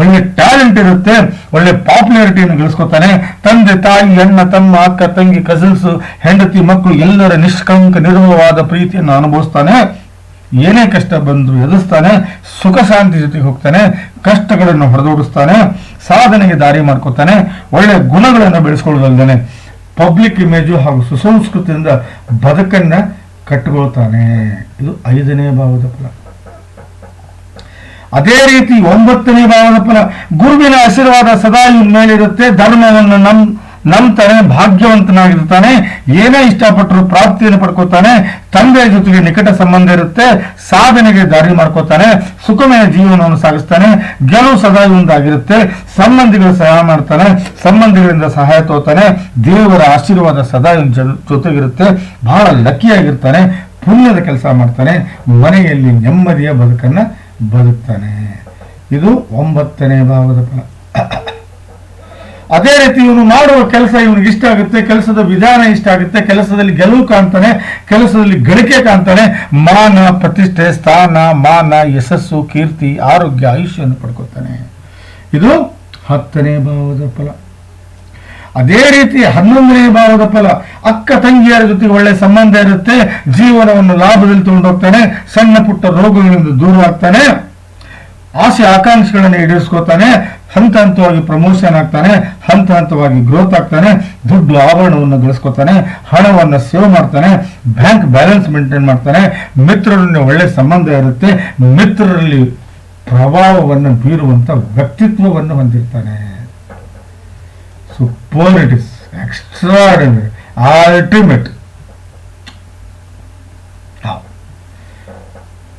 ಒಳ್ಳೆ ಟ್ಯಾಲೆಂಟ್ ಇರುತ್ತೆ, ಒಳ್ಳೆ ಪಾಪ್ಯುಲಾರಿಟಿಯನ್ನು ಗಳಿಸ್ಕೊತಾನೆ. ತಂದೆ, ತಾಯಿ, ಅಣ್ಣ, ತಮ್ಮ, ಅಕ್ಕ, ತಂಗಿ ಕಸಿನ್ಸ್ ಹೆಂಡತಿ, ಮಕ್ಕಳು ಎಲ್ಲರ ನಿಷ್ಕಂಕ ನಿರ್ಮವಾದ ಪ್ರೀತಿಯನ್ನು ಅನುಭವಿಸ್ತಾನೆ. ಏನೇ ಕಷ್ಟ ಬಂದು ಎದುರಿಸ್ತಾನೆ, ಸುಖ, ಶಾಂತಿ ಜೊತೆಗೆ ಹೋಗ್ತಾನೆ, ಕಷ್ಟಗಳನ್ನು ಹೊಡೆದೋಡಿಸ್ತಾನೆ ಸಾಧನೆಗೆ ದಾರಿ ಮಾಡ್ಕೋತಾನೆ, ಒಳ್ಳೆ ಗುಣಗಳನ್ನು ಬೆಳೆಸ್ಕೊಳ್ಳೋದಲ್ದೇನೆ ಪಬ್ಲಿಕ್ ಇಮೇಜು ಹಾಗೂ ಸುಸಂಸ್ಕೃತಿಯಿಂದ ಬದುಕನ್ನ ಕಟ್ಟಿಕೊಳ್ತಾನೆ ಇದು ಐದನೇ ಭಾವದ ಫಲ. ಅದೇ ರೀತಿ ಒಂಬತ್ತನೇ ಭಾವದ ಫಲ. ಗುರುವಿನ ಆಶೀರ್ವಾದ ಸದಾ ಇನ್ ಮೇಲಿರುತ್ತೆ. ಧರ್ಮವನ್ನು ನಮ್ ನಂಬ್ತಾನೆ, ಭಾಗ್ಯವಂತನಾಗಿರ್ತಾನೆ, ಏನೇ ಇಷ್ಟಪಟ್ಟರು ಪ್ರಾಪ್ತಿಯನ್ನು ಪಡ್ಕೋತಾನೆ ತಂದೆಯ ಜೊತೆಗೆ ನಿಕಟ ಸಂಬಂಧ ಇರುತ್ತೆ, ಸಾಧನೆಗೆ ದಾರಿ ಮಾಡ್ಕೋತಾನೆ, ಸುಖಮಯ ಜೀವನವನ್ನು ಸಾಗಿಸ್ತಾನೆ, ಗೆಲುವು ಸದಾ ಒಂದಾಗಿರುತ್ತೆ ಸಂಬಂಧಿಗಳು ಸಹಾಯ ಮಾಡ್ತಾನೆ, ಸಂಬಂಧಿಗಳಿಂದ ಸಹಾಯ ತೋತಾನೆ, ದೇವರ ಆಶೀರ್ವಾದ ಸದಾ ಜೊತೆಗಿರುತ್ತೆ, ಬಹಳ ಲಕ್ಕಿಯಾಗಿರ್ತಾನೆ, ಪುಣ್ಯದ ಕೆಲಸ ಮಾಡ್ತಾನೆ, ಮನೆಯಲ್ಲಿ ನೆಮ್ಮದಿಯ ಬದುಕನ್ನ ಬದುಕ್ತಾನೆ. ಇದು ಒಂಬತ್ತನೇ ಭಾವದ ಫಲ. ಅದೇ ರೀತಿ ಇವನು ಮಾಡುವ ಕೆಲಸ ಇವನಿಗೆ ಇಷ್ಟ ಆಗುತ್ತೆ, ಕೆಲಸದ ವಿಧಾನ ಇಷ್ಟ ಆಗುತ್ತೆ, ಕೆಲಸದಲ್ಲಿ ಗೆಲುವು ಕಾಣ್ತಾನೆ, ಕೆಲಸದಲ್ಲಿ ಗಳಿಕೆ ಕಾಣ್ತಾನೆ. ಮಾನ, ಪ್ರತಿಷ್ಠೆ, ಸ್ಥಾನ, ಮಾನ, ಯಶಸ್ಸು, ಕೀರ್ತಿ, ಆರೋಗ್ಯ, ಆಯುಷ್ಯವನ್ನು ಪಡ್ಕೊತಾನೆ ಇದು ಹತ್ತನೇ ಭಾವದ ಫಲ. ಅದೇ ರೀತಿ ಹನ್ನೊಂದನೇ ಭಾವದ ಫಲ, ಅಕ್ಕ ತಂಗಿಯರ ಜೊತೆಗೆ ಒಳ್ಳೆ ಸಂಬಂಧ ಇರುತ್ತೆ, ಜೀವನವನ್ನು ಲಾಭದಲ್ಲಿ ತಗೊಂಡೋಗ್ತಾನೆ, ಸಣ್ಣ ಪುಟ್ಟ ರೋಗಗಳಿಂದ ದೂರವಾಗ್ತಾನೆ, ಆಸೆ, ಆಕಾಂಕ್ಷೆಗಳನ್ನು ಈಡೇರಿಸ್ಕೋತಾನೆ ಹಂತ ಹಂತವಾಗಿ ಪ್ರಮೋಷನ್ ಆಗ್ತಾನೆ ಹಂತ ಹಂತವಾಗಿ ಗ್ರೋತ್ ಆಗ್ತಾನೆ, ದುಡ್ಡು ಆಭರಣವನ್ನು ಗಳಿಸ್ಕೊತಾನೆ, ಹಣವನ್ನು ಸೇವ್ ಮಾಡ್ತಾನೆ ಬ್ಯಾಂಕ್ ಬ್ಯಾಲೆನ್ಸ್ ಮೇಂಟೈನ್ ಮಾಡ್ತಾನೆ ಮಿತ್ರರೊಂದಿಗೆ ಒಳ್ಳೆ ಸಂಬಂಧ ಇರುತ್ತೆ, ಮಿತ್ರರಲ್ಲಿ ಪ್ರಭಾವವನ್ನು ಬೀರುವಂತ ವ್ಯಕ್ತಿತ್ವವನ್ನು ಹೊಂದಿರ್ತಾನೆ. ಸುಪರ್ಲಿಟಿಸ್ ಎಕ್ಸ್ಟ್ರಾರ್ಡಿನರಿ ಅಲ್ಟಿಮೇಟ್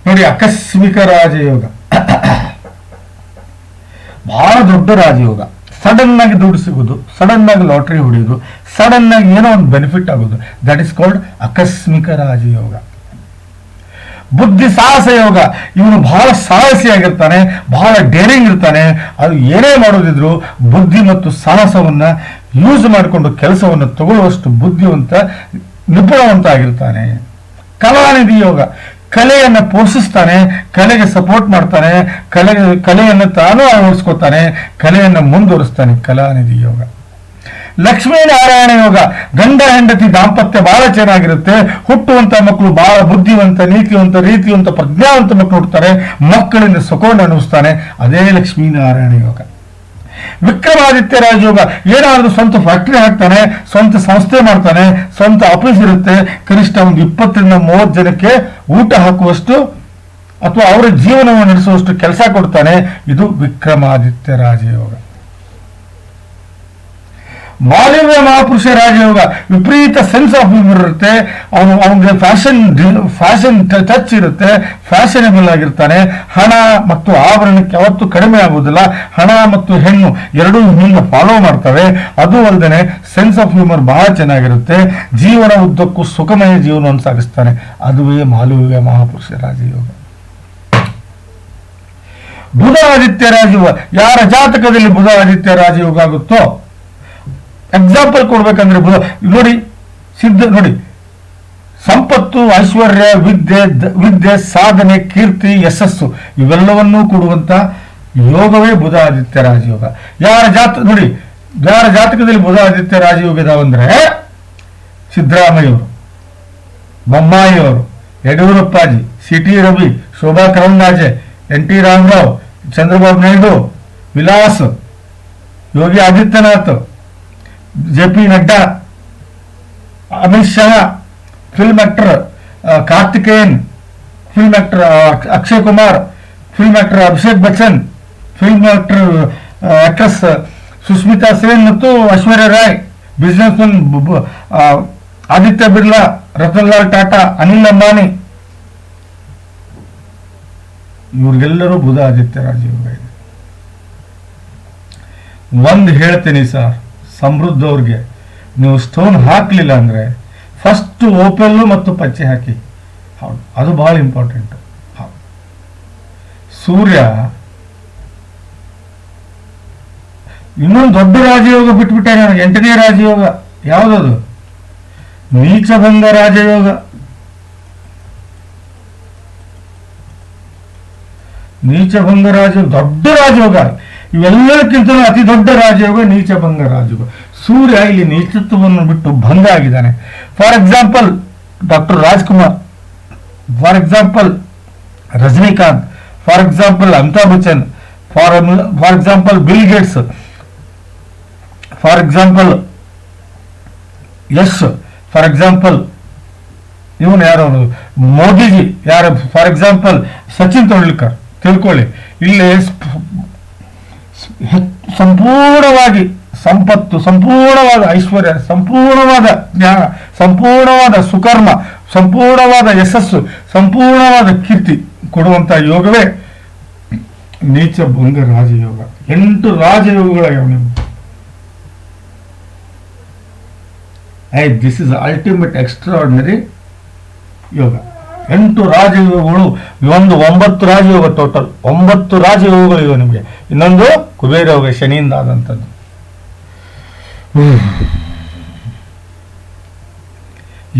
ನೋಡಿ, ಆಕಸ್ಮಿಕ ರಾಜಯೋಗ. ಬಹಳ ದೊಡ್ಡ ರಾಜಯೋಗ. ಸಡನ್ ಆಗಿ ದುಡ್ಡು ಸಿಗೋದು ಸಡನ್ ಆಗಿ ಲಾಟ್ರಿ ಹೊಡೆಯೋದು ಸಡನ್ ಆಗಿ ಏನೋ ಒಂದು ಬೆನಿಫಿಟ್ ಆಗೋದು. ದಟ್ ಇಸ್ ಕಾಲ್ಡ್ ಆಕಸ್ಮಿಕ ರಾಜಯೋಗ. ಬುದ್ಧಿ ಸಾಹಸ ಯೋಗ. ಇವನು ಬಹಳ ಸಾಹಸಿಯಾಗಿರ್ತಾನೆ ಬಹಳ ಡೇರಿಂಗ್ ಇರ್ತಾನೆ. ಅದು ಏನೇ ಮಾಡೋದಿದ್ರು ಬುದ್ಧಿ ಮತ್ತು ಸಾಹಸವನ್ನ ಯೂಸ್ ಮಾಡಿಕೊಂಡು ಕೆಲಸವನ್ನು ತಗೊಳ್ಳುವಷ್ಟು ಬುದ್ಧಿವಂತ, ನಿಪುಣವಂತ ಆಗಿರ್ತಾನೆ. ಕಲಾನಿಧಿ ಯೋಗ. ಕಲೆಯನ್ನು ಪೋಷಿಸ್ತಾನೆ, ಕಲೆಗೆ ಸಪೋರ್ಟ್ ಮಾಡ್ತಾನೆ ಕಲೆ ಕಲೆಯನ್ನು ತಾನು ಅಳವಡಿಸ್ಕೊತಾನೆ, ಕಲೆಯನ್ನು ಮುಂದುವರಿಸ್ತಾನೆ ಕಲಾನಿಧಿ ಯೋಗ. ಲಕ್ಷ್ಮೀನಾರಾಯಣ ಯೋಗ, ಗಂಡ, ಹೆಂಡತಿ, ದಾಂಪತ್ಯ ಬಹಳ ಚೆನ್ನಾಗಿರುತ್ತೆ. ಹುಟ್ಟುವಂತ ಮಕ್ಕಳು ಬಹಳ ಬುದ್ಧಿವಂತ, ನೀತಿವಂತ, ರೀತಿವಂತ, ಪ್ರಜ್ಞಾವಂತ ಮಕ್ಕಳು ಹುಡ್ತಾರೆ. ಮಕ್ಕಳಿಂದ ಸುಖವನ್ನು ಅನುಭವಿಸ್ತಾನೆ. ಅದೇ ಲಕ್ಷ್ಮೀನಾರಾಯಣ ಯೋಗ. ವಿಕ್ರಮಾದಿತ್ಯ ರಾಜಯೋಗ ಏನಾದ್ರು ಸ್ವಂತ ಫ್ಯಾಕ್ಟರಿ ಹಾಕ್ತಾನೆ, ಸ್ವಂತ ಸಂಸ್ಥೆ ಮಾಡ್ತಾನೆ, ಸ್ವಂತ ಆಫೀಸ್ ಇರುತ್ತೆ, ಕನಿಷ್ಠ ಒಂದು ಇಪ್ಪತ್ತರಿಂದ ಮೂವತ್ತು ಜನಕ್ಕೆ ಊಟ ಹಾಕುವಷ್ಟು ಅಥವಾ ಅವರ ಜೀವನವನ್ನು ನಡೆಸುವಷ್ಟು ಕೆಲಸ ಕೊಡ್ತಾನೆ. ಇದು ವಿಕ್ರಮಾದಿತ್ಯ ರಾಜಯೋಗ. ಮಾಲವ್ಯ ಮಹಾಪುರುಷ ರಾಜಯೋಗ ವಿಪರೀತ ಸೆನ್ಸ್ ಆಫ್ ಹ್ಯೂಮರ್ ಇರುತ್ತೆ. ಅವನು, ಅವನಿಗೆ ಫ್ಯಾಷನ್ ಫ್ಯಾಷನ್ ಟಚ್ ಇರುತ್ತೆ. ಫ್ಯಾಷನೇಬಲ್ ಆಗಿರ್ತಾನೆ. ಹಣ ಮತ್ತು ಆಭರಣಕ್ಕೆ ಯಾವತ್ತೂ ಕಡಿಮೆ ಆಗುವುದಿಲ್ಲ. ಹಣ ಮತ್ತು ಹೆಣ್ಣು ಎರಡೂ ಹಿಂದೆ ಫಾಲೋ ಮಾಡ್ತವೆ. ಅದು ಅಲ್ಲದೆ ಸೆನ್ಸ್ ಆಫ್ ಹ್ಯೂಮರ್ ಬಹಳ ಚೆನ್ನಾಗಿರುತ್ತೆ. ಜೀವನ ಉದ್ದಕ್ಕೂ ಸುಖಮಯ ಜೀವನವನ್ನು ಸಾಗಿಸ್ತಾನೆ. ಅದುವೇ ಮಾಲವ್ಯ ಮಹಾಪುರುಷ ರಾಜಯೋಗ. ಬುಧ ಆದಿತ್ಯ ರಾಜಯೋಗ, ಯಾರ ಜಾತಕದಲ್ಲಿ ಬುಧ ಆದಿತ್ಯ ರಾಜಯೋಗ ಆಗುತ್ತೋ ಎಕ್ಸಾಂಪಲ್ ಕೊಡ್ಬೇಕಂದ್ರೆ ನೋಡಿ, ಸಿದ್ಧ, ನೋಡಿ. ಸಂಪತ್ತು, ಐಶ್ವರ್ಯ, ವಿದ್ಯೆ ವಿದ್ಯೆ, ಸಾಧನೆ, ಕೀರ್ತಿ, ಯಶಸ್ಸು, ಇವೆಲ್ಲವನ್ನೂ ಕೊಡುವಂತ ಯೋಗವೇ ಬುಧ ಆದಿತ್ಯ ರಾಜಯೋಗ. ಯಾರ ಜಾತ, ನೋಡಿ, ಯಾರ ಜಾತಕದಲ್ಲಿ ಬುಧ ಆದಿತ್ಯ ರಾಜಯೋಗ ಇದಾವಂದ್ರೆ ಸಿದ್ದರಾಮಯ್ಯವರು, ಬೊಮ್ಮಾಯಿಯವರು, Yediyurappaji, C T Ravi Shobha Karandlaje N T Rama Rao, Chandrababu Naidu, Vilas, Yogi Adityanath J P Nadda, Amit Shah film actor Karthikeyan film actor Akshay Kumar film actor Abhishek Bachchan film actor actress Sushmita Sen ಮತ್ತು Aishwarya Rai business Aditya Birla, Ratanlal Tata, Anil Ambani. ಇವ್ರಿಗೆಲ್ಲರೂ ಬುಧ ಆದಿತ್ಯ ರಾಜೀವ್ ಇದೆ ಒಂದು ಹೇಳ್ತೀನಿ sir ಸಮೃದ್ಧ ಅವ್ರಿಗೆ. ನೀವು stone ಹಾಕಲಿಲ್ಲ ಅಂದರೆ ಫಸ್ಟ್ ಓಪೆಲ್ಲು ಮತ್ತು ಪಚ್ಚೆ ಹಾಕಿ. ಹೌದು, ಅದು ಬಹಳ ಇಂಪಾರ್ಟೆಂಟ್ ಹೌದು. ಸೂರ್ಯ ಇನ್ನೊಂದು ದೊಡ್ಡ ರಾಜಯೋಗ ಬಿಟ್ಬಿಟ್ಟೆ ನನಗೆ ಎಂಟನೇ ರಾಜಯೋಗ, ಯಾವುದದು? ನೀಚಭಂಗ ರಾಜಯೋಗ. ನೀಚಭಂಗ ರಾಜ, ದೊಡ್ಡ ರಾಜಯೋಗ. ಇವೆಲ್ಲಕ್ಕಿಂತಲೂ ಅತಿ ದೊಡ್ಡ ರಾಜಯೋಗ ನೀಚಭಂಗ ರಾಜಯೋಗ. ಸೂರ್ಯ ಇಲ್ಲಿ ನೀಚತ್ವವನ್ನು ಬಿಟ್ಟು ಭಂಗ ಆಗಿದ್ದಾನೆ. For example doctor Rajkumar for example Rajinikanth for example Amitabh Bachchan for for example Bill Gates for example yes for example ಇವನು ಯಾರು ಮೋದಿಜಿ ಯಾರು? ಫಾರ್ ಎಕ್ಸಾಂಪಲ್ ಸಚಿನ್ ತೆಂಡೂಲ್ಕರ್ ತಿಳ್ಕೊಳ್ಳಿ. ಇಲ್ಲಿ ಸಂಪೂರ್ಣವಾಗಿ ಸಂಪತ್ತು, ಸಂಪೂರ್ಣವಾದ ಐಶ್ವರ್ಯ, ಸಂಪೂರ್ಣವಾದ ಜ್ಞಾನ, ಸಂಪೂರ್ಣವಾದ ಸುಕರ್ಮ, ಸಂಪೂರ್ಣವಾದ ಯಶಸ್ಸು, ಸಂಪೂರ್ಣವಾದ ಕೀರ್ತಿ ಕೊಡುವಂತ ಯೋಗವೇ ನೀಚ ಭಂಗ ರಾಜಯೋಗ. ಎಂಟು ರಾಜಯೋಗಗಳ ನಿಮ್ಗೆ I this is ultimate extraordinary yoga. ಎಂಟು ರಾಜಯೋಗಗಳು, ಒಂದು ಒಂಬತ್ತು ರಾಜಯೋಗ ಟೋಟಲ್ ಒಂಬತ್ತು ರಾಜಯೋಗಗಳು ಇವೆ ನಿಮಗೆ. ಇನ್ನೊಂದು ಕುಬೇರ ಯೋಗ ಶನಿಯಿಂದ ಆದಂಥದ್ದು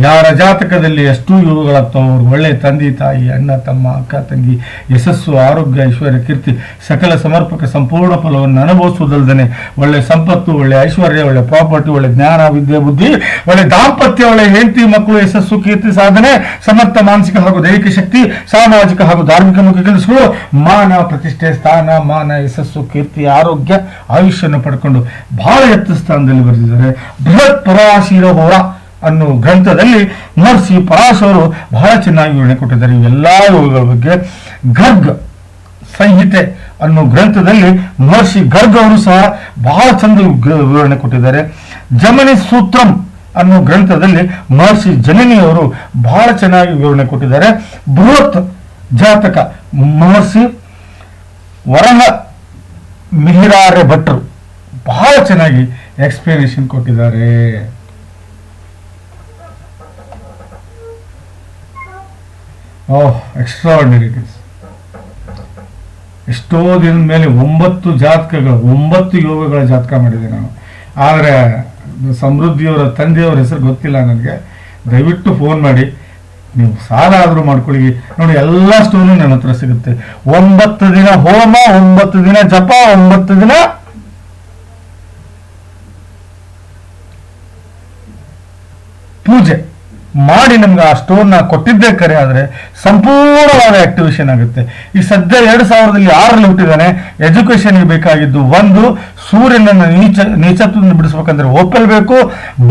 ಯಾರ ಜಾತಕದಲ್ಲಿ ಎಷ್ಟು ಯೋಗಗಳಾಗ್ತಾವ ಅವ್ರು ಒಳ್ಳೆ ತಂದೆ, ತಾಯಿ, ಅಣ್ಣ, ತಮ್ಮ, ಅಕ್ಕ, ತಂಗಿ, ಯಶಸ್ಸು, ಆರೋಗ್ಯ, ಐಶ್ವರ್ಯ, ಕೀರ್ತಿ, ಸಕಲ ಸಮರ್ಪಕ ಸಂಪೂರ್ಣ ಫಲವನ್ನು ಅನುಭವಿಸುವುದಲ್ಲದೆ ಒಳ್ಳೆ ಸಂಪತ್ತು, ಒಳ್ಳೆ ಐಶ್ವರ್ಯ, ಒಳ್ಳೆ ಪ್ರಾಪರ್ಟಿ, ಒಳ್ಳೆ ಜ್ಞಾನ, ವಿದ್ಯೆ, ಬುದ್ಧಿ, ಒಳ್ಳೆ ದಾಂಪತ್ಯ, ಒಳ್ಳೆ ಹೆಂಡತಿ, ಮಕ್ಕಳು, ಯಶಸ್ಸು, ಕೀರ್ತಿ, ಸಾಧನೆ, ಸಮರ್ಥ, ಮಾನಸಿಕ ಹಾಗೂ ದೈಹಿಕ ಶಕ್ತಿ, ಸಾಮಾಜಿಕ ಹಾಗೂ ಧಾರ್ಮಿಕ ಮುಖ್ಯ ಕೆಲಸಗಳು, ಮಾನ, ಪ್ರತಿಷ್ಠೆ, ಸ್ಥಾನ, ಮಾನ, ಯಶಸ್ಸು, ಕೀರ್ತಿ, ಆರೋಗ್ಯ ಆಯುಷ್ಯನ್ನು ಪಡ್ಕೊಂಡು ಬಹಳ ಎತ್ತ ಸ್ಥಾನದಲ್ಲಿ ಬರೆದಿದ್ದಾರೆ. ಬೃಹತ್ ಪರಾಶೀರ ಹೋರ. ಅನ್ನೋ ಗ್ರಂಥದಲ್ಲಿ ಮಹರ್ಷಿ ಅವರು ಬಹಳ ಚೆನ್ನಾಗಿ ವಿವರಣೆ ಕೊಟ್ಟಿದ್ದಾರೆ. ಇವೆಲ್ಲ ಯೋಗಗಳ ಬಗ್ಗೆ ಗರ್ಗ್ ಸಂಹಿತೆ ಅನ್ನೋ ಗ್ರಂಥದಲ್ಲಿ ಮಹರ್ಷಿ ಗರ್ಗ್ ಅವರು ಸಹ ಬಹಳ ಚಂದ ವಿವರಣೆ ಕೊಟ್ಟಿದ್ದಾರೆ. ಜಮನಿ ಸೂತ್ರಂ ಅನ್ನೋ ಗ್ರಂಥದಲ್ಲಿ ಮಹರ್ಷಿ ಜನನಿಯವರು ಬಹಳ ಚೆನ್ನಾಗಿ ವಿವರಣೆ ಕೊಟ್ಟಿದ್ದಾರೆ. ಬೃಹತ್ ಜಾತಕ ಮಹರ್ಷಿ ವರಹ ಮಿಹಿರಾರೆ ಭಟ್ರು ಬಹಳ ಚೆನ್ನಾಗಿ ಎಕ್ಸ್ಪ್ಲನೇಷನ್ ಕೊಟ್ಟಿದ್ದಾರೆ. ಓಹ್ ಎಕ್ಸ್ಟ್ರಾಡಿನರಿ ಇಟ್ ಇಸ್ ಎಷ್ಟೋ ದಿನದ ಮೇಲೆ ಒಂಬತ್ತು ಜಾತಕಗಳು, ಒಂಬತ್ತು ಯೋಗಗಳ ಜಾತಕ ಮಾಡಿದೆ ನಾನು ಆದರೆ ಸಮೃದ್ಧಿಯವರ, ತಂದೆಯವರ ಹೆಸರು ಗೊತ್ತಿಲ್ಲ ನನಗೆ. ದಯವಿಟ್ಟು ಫೋನ್ ಮಾಡಿ. ನೀವು ಸಾಲ ಆದರೂ ಮಾಡ್ಕೊಳ್ಳಿ. ನೋಡಿ, ಎಲ್ಲ ಸ್ಟೋನು ನನ್ನ ಹತ್ರ ಸಿಗುತ್ತೆ. ಒಂಬತ್ತು ದಿನ ಹೋಮ, ಒಂಬತ್ತು ದಿನ ಜಪ, ಒಂಬತ್ತು ದಿನ ಮಾಡಿ ನಿಮ್ಗೆ ಆ ಸ್ಟೋನ್ನ ಕೊಟ್ಟಿದ್ದೆ ಕರೆ ಆದರೆ ಸಂಪೂರ್ಣವಾದ ಆಕ್ಟಿವೇಶನ್ ಆಗುತ್ತೆ. ಈ ಸದ್ಯ ಎರಡು ಸಾವಿರದಲ್ಲಿ ಆರಲ್ಲಿ ಹುಟ್ಟಿದ್ದಾನೆ. ಎಜುಕೇಶನ್ಗೆ ಬೇಕಾಗಿದ್ದು ಒಂದು, ಸೂರ್ಯನನ್ನು ನೀಚ, ನೀಚತ್ವದಿಂದ ಬಿಡಿಸ್ಬೇಕಂದ್ರೆ ಒಪ್ಪಲ್ ಬೇಕು,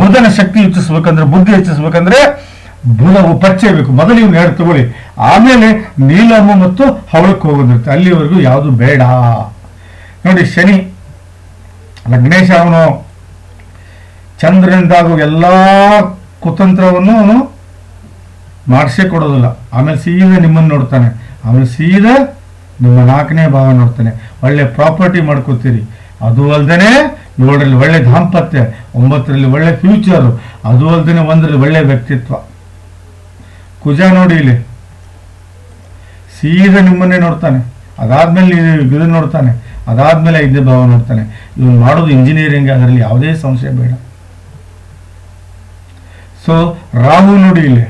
ಬುಧನ ಶಕ್ತಿ ಹೆಚ್ಚಿಸ್ಬೇಕಂದ್ರೆ ಬುದ್ಧಿ ಹೆಚ್ಚಿಸ್ಬೇಕಂದ್ರೆ ಬುಧ ಪರಿಚಯ ಬೇಕು. ಮೊದಲು ಇವ್ನು ಹೇಳ್, ತಗೊಳ್ಳಿ. ಆಮೇಲೆ ನೀಲಮ್ಮ ಮತ್ತು ಹವಳಕ್ಕೆ ಹೋಗೋದಿರುತ್ತೆ. ಅಲ್ಲಿವರೆಗೂ ಯಾವುದು ಬೇಡ. ನೋಡಿ, ಶನಿ, ಲಗ್ನೇಶ ಅವನು ಚಂದ್ರನಿಂದಾಗುವ ಎಲ್ಲ ಕುತಂತ್ರವನ್ನು ಅವನು ಮಾಡಿಸೇ ಕೊಡೋದಿಲ್ಲ. ಆಮೇಲೆ ಸೀದಾ ನಿಮ್ಮನ್ನು ನೋಡ್ತಾನೆ. ಆಮೇಲೆ ಸೀದಾ ನಿಮ್ಮ ನಾಲ್ಕನೇ ಭಾವ ನೋಡ್ತಾನೆ. ಒಳ್ಳೆ ಪ್ರಾಪರ್ಟಿ ಮಾಡ್ಕೋತೀರಿ. ಅದು ಅಲ್ಲದೆ ಏಳರಲ್ಲಿ ಒಳ್ಳೆ ದಾಂಪತ್ಯ, ಒಂಬತ್ತರಲ್ಲಿ ಒಳ್ಳೆ ಫ್ಯೂಚರು, ಅದು ಅಲ್ಲದೆ ಒಂದರಲ್ಲಿ ಒಳ್ಳೆ ವ್ಯಕ್ತಿತ್ವ. ಕುಜ ನೋಡಿ ಇಲ್ಲಿ. ಸೀದಾ ನಿಮ್ಮನ್ನೇ ನೋಡ್ತಾನೆ. ಅದಾದ್ಮೇಲೆ ಇದು ನೋಡ್ತಾನೆ. ಅದಾದ್ಮೇಲೆ ಐದನೇ ಭಾವ ನೋಡ್ತಾನೆ. ಇವನು ಮಾಡೋದು ಇಂಜಿನಿಯರಿಂಗ್ ಅದರಲ್ಲಿ ಯಾವುದೇ ಸಂಶಯ ಬೇಡ. ಸೊ ರಾಹು ನೋಡಿ ಇಲ್ಲಿ.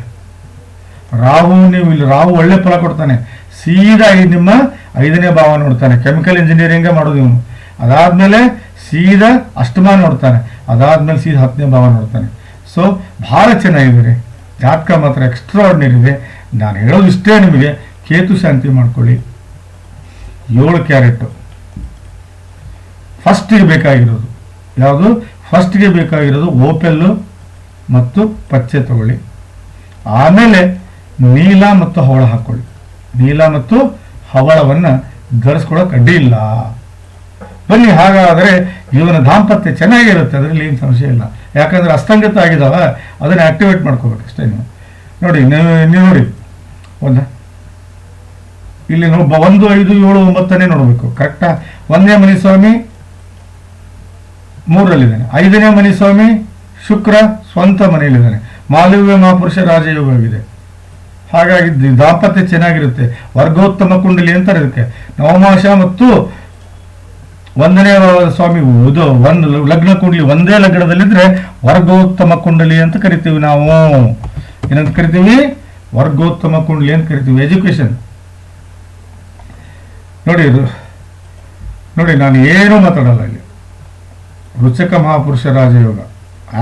ರಾಹು ನೀವು ಇಲ್ಲಿ ರಾಹು ಒಳ್ಳೆ ಫಲ ಕೊಡ್ತಾನೆ. ಸೀದಾ ಈ ನಿಮ್ಮ ಐದನೇ ಭಾವ ನೋಡ್ತಾನೆ. ಕೆಮಿಕಲ್ ಇಂಜಿನಿಯರಿಂಗ್ ಮಾಡೋದು ಇವನು. ಅದಾದ್ಮೇಲೆ ಸೀದಾ ಅಷ್ಟಮ ನೋಡ್ತಾನೆ. ಅದಾದ್ಮೇಲೆ ಸೀದಾ ಹತ್ತನೇ ಭಾವ ನೋಡ್ತಾನೆ. ಸೊ ಭಾಳ ಚೆನ್ನಾಗಿದೆ ಜಾತಕ ಮಾತ್ರ ಎಕ್ಸ್ಟ್ರಾರ್ಡಿನರಿ ಇದೆ. ನಾನು ಹೇಳೋದು ಇಷ್ಟೇ ನಿಮಗೆ. ಕೇತು ಶಾಂತಿ ಮಾಡ್ಕೊಳ್ಳಿ. ಏಳು ಕ್ಯಾರೆಟ್. ಫಸ್ಟಿಗೆ ಬೇಕಾಗಿರೋದು. ಯಾವುದು? ಫಸ್ಟ್ಗೆ ಬೇಕಾಗಿರೋದು ಓಪೆಲ್ಲು ಮತ್ತು ಪಚ್ಚೆ ತಗೊಳ್ಳಿ. ಆಮೇಲೆ ನೀಲ ಮತ್ತು ಹವಳ ಹಾಕೊಳ್ಳಿ. ನೀಲ ಮತ್ತು ಹವಳವನ್ನು ಧರಿಸ್ಕೊಳ್ಳೋಕೆ ಅಡ್ಡಿ ಇಲ್ಲ. ಬನ್ನಿ, ಹಾಗಾದರೆ ಇವನ ದಾಂಪತ್ಯ ಚೆನ್ನಾಗಿರುತ್ತೆ, ಅದರಲ್ಲಿ ಏನು ಸಮಸ್ಯೆ ಇಲ್ಲ. ಯಾಕಂದ್ರೆ ಅಸ್ತಂಗತ ಆಗಿದಾವ, ಅದನ್ನು ಆಕ್ಟಿವೇಟ್ ಮಾಡ್ಕೋಬೇಕು ಅಷ್ಟೇ ನೀವು. ನೋಡಿ, ನೀವು ನೀವು ನೋಡಿ. ಒಂದ. ಇಲ್ಲಿ ಒಬ್ಬ ಒಂದು, ಐದು, ಏಳು, ಒಂಬತ್ತನೇ ನೋಡಬೇಕು. ಕರೆಕ್ಟಾ ಒಂದನೇ ಮನಿ ಸ್ವಾಮಿ ಮೂರರಲ್ಲಿದ್ದಾನೆ ಐದನೇ ಮನಿ ಸ್ವಾಮಿ ಶುಕ್ರ ಸ್ವಂತ ಮನೆಯಲ್ಲಿದ್ದಾನೆ ಮಾಲವ್ಯ ಮಹಾಪುರುಷ ರಾಜಯೋಗವಿದೆ ಹಾಗಾಗಿ ದಾಂಪತ್ಯ ಚೆನ್ನಾಗಿರುತ್ತೆ. ವರ್ಗೋತ್ತಮ ಕುಂಡಲಿ ಅಂತಾರೆ ಇದಕ್ಕೆ ನವಮಾಶ ಮತ್ತು ಒಂದನೇ ಸ್ವಾಮಿ ಇದು ಒಂದು ಲಗ್ನ ಕುಂಡಲಿ ಒಂದೇ ಲಗ್ನದಲ್ಲಿದ್ರೆ ವರ್ಗೋತ್ತಮ ಕುಂಡಲಿ ಅಂತ ಕರಿತೀವಿ ನಾವು. ಏನಂತ ಕರಿತೀವಿ? ವರ್ಗೋತ್ತಮ ಕುಂಡಲಿ ಅಂತ ಕರಿತೀವಿ. ಎಜುಕೇಶನ್ ನೋಡಿ ನೋಡಿ, ನಾನು ಏನೂ ಮಾತಾಡಲ್ಲ ಇಲ್ಲಿ. ರುಚಕ ಮಹಾಪುರುಷ ರಾಜಯೋಗ.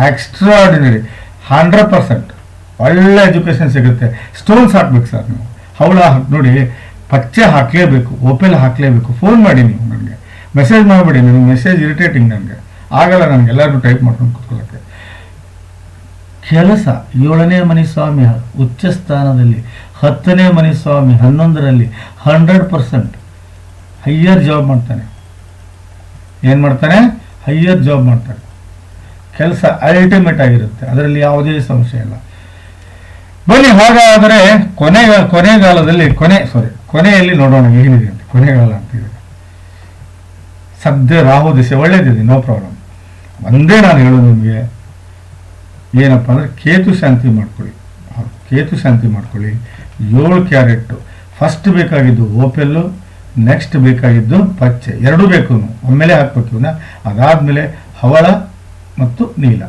ಎಕ್ಸ್ಟ್ರಾರ್ಡಿನರಿ ಹಂಡ್ರೆಡ್ ಪರ್ಸೆಂಟ್ ಒಳ್ಳೆ ಎಜುಕೇಷನ್ ಸಿಗುತ್ತೆ. ಸ್ಟೋನ್ಸ್ ಹಾಕ್ಬೇಕು ಸರ್ ನೀವು. ಹವಳ ನೋಡಿ, ಪಚ್ಚೆ ಹಾಕಲೇಬೇಕು ಓಪೆಲ್ ಹಾಕಲೇಬೇಕು. ಫೋನ್ ಮಾಡಿ ನೀವು ನನಗೆ. ಮೆಸೇಜ್ ಮಾಡಬೇಡಿ ನನಗೆ ಮೆಸೇಜ್ ಇರಿಟೇಟಿಂಗ್ ನನಗೆ. ಆಗಲ್ಲ ನನಗೆ ಎಲ್ಲರೂ ಟೈಪ್ ಮಾಡ್ಕೊಂಡು ಕೂತ್ಕೊಳ್ಳೋಕ್ಕೆ. ಕೆಲಸ, ಏಳನೇ ಮನೆ ಸ್ವಾಮಿ ಉಚ್ಚ ಸ್ಥಾನದಲ್ಲಿ, ಹತ್ತನೇ ಮನೆ ಸ್ವಾಮಿ ಹನ್ನೊಂದರಲ್ಲಿ ಹಂಡ್ರೆಡ್ ಪರ್ಸೆಂಟ್ ಹೈಯರ್ ಜಾಬ್ ಮಾಡ್ತಾನೆ. ಏನು ಮಾಡ್ತಾನೆ? ಹೈಯರ್ ಜಾಬ್ ಮಾಡ್ತಾನೆ. ಕೆಲಸ ಅಲ್ಟಿಮೇಟ್ ಆಗಿರುತ್ತೆ. ಅದರಲ್ಲಿ ಯಾವುದೇ ಸಮಸ್ಯೆ ಇಲ್ಲ. ಬನ್ನಿ, ಹಾಗಾದರೆ ಕೊನೆ ಕೊನೆಗಾಲದಲ್ಲಿ ಕೊನೆ ಸಾರಿ ಕೊನೆಯಲ್ಲಿ ನೋಡೋಣ ಏನಿದೆ ಅಂತ. ಕೊನೆಗಾಲ ಅಂತಿದೆ ಸದ್ಯ ರಾಹು ದಿಸೆ ಒಳ್ಳೇದಿದೆ ನೋ ಪ್ರಾಬ್ಲಮ್ ಒಂದೇ ನಾನು ಹೇಳೋದು ನಿಮಗೆ, ಏನಪ್ಪ ಅಂದರೆ ಕೇತು ಶಾಂತಿ ಮಾಡ್ಕೊಳ್ಳಿ. ಕೇತು ಶಾಂತಿ ಮಾಡ್ಕೊಳ್ಳಿ. ಏಳು ಕ್ಯಾರೆಟ್ಟು. ಫಸ್ಟ್ ಬೇಕಾಗಿದ್ದು ಓಪೆಲ್ಲು ನೆಕ್ಸ್ಟ್ ಬೇಕಾಗಿದ್ದು ಪಚ್ಚೆ. ಎರಡೂ ಬೇಕು. ಒಮ್ಮೆಲೆ ಹಾಕ್ಬೇಕು ಅದಾದಮೇಲೆ ಹವಳ ಮತ್ತು ನೀಲ.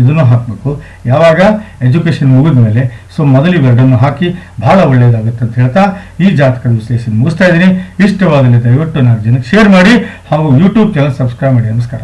ಇದನ್ನು ಹಾಕಬೇಕು. ಯಾವಾಗ? ಎಜುಕೇಷನ್ ಮುಗಿದ ಮೇಲೆ. ಸೊ ಮೊದಲಿ ಇವೆರಡನ್ನು ಹಾಕಿ ಭಾಳ ಒಳ್ಳೆಯದಾಗುತ್ತೆ ಅಂತ ಹೇಳ್ತಾ ಈ ಜಾತಕದ ವಿಶ್ಲೇಷಣೆ ಮುಗಿಸ್ತಾ ಇದ್ದೀನಿ. ಇಷ್ಟವಾದಲ್ಲಿ ದಯವಿಟ್ಟು ನಾಲ್ಕು ಜನಕ್ಕೆ ಶೇರ್ ಮಾಡಿ ಹಾಗೂ ಯೂಟ್ಯೂಬ್ ಚಾನಲ್ ಸಬ್ಸ್ಕ್ರೈಬ್ ಮಾಡಿ. ನಮಸ್ಕಾರ.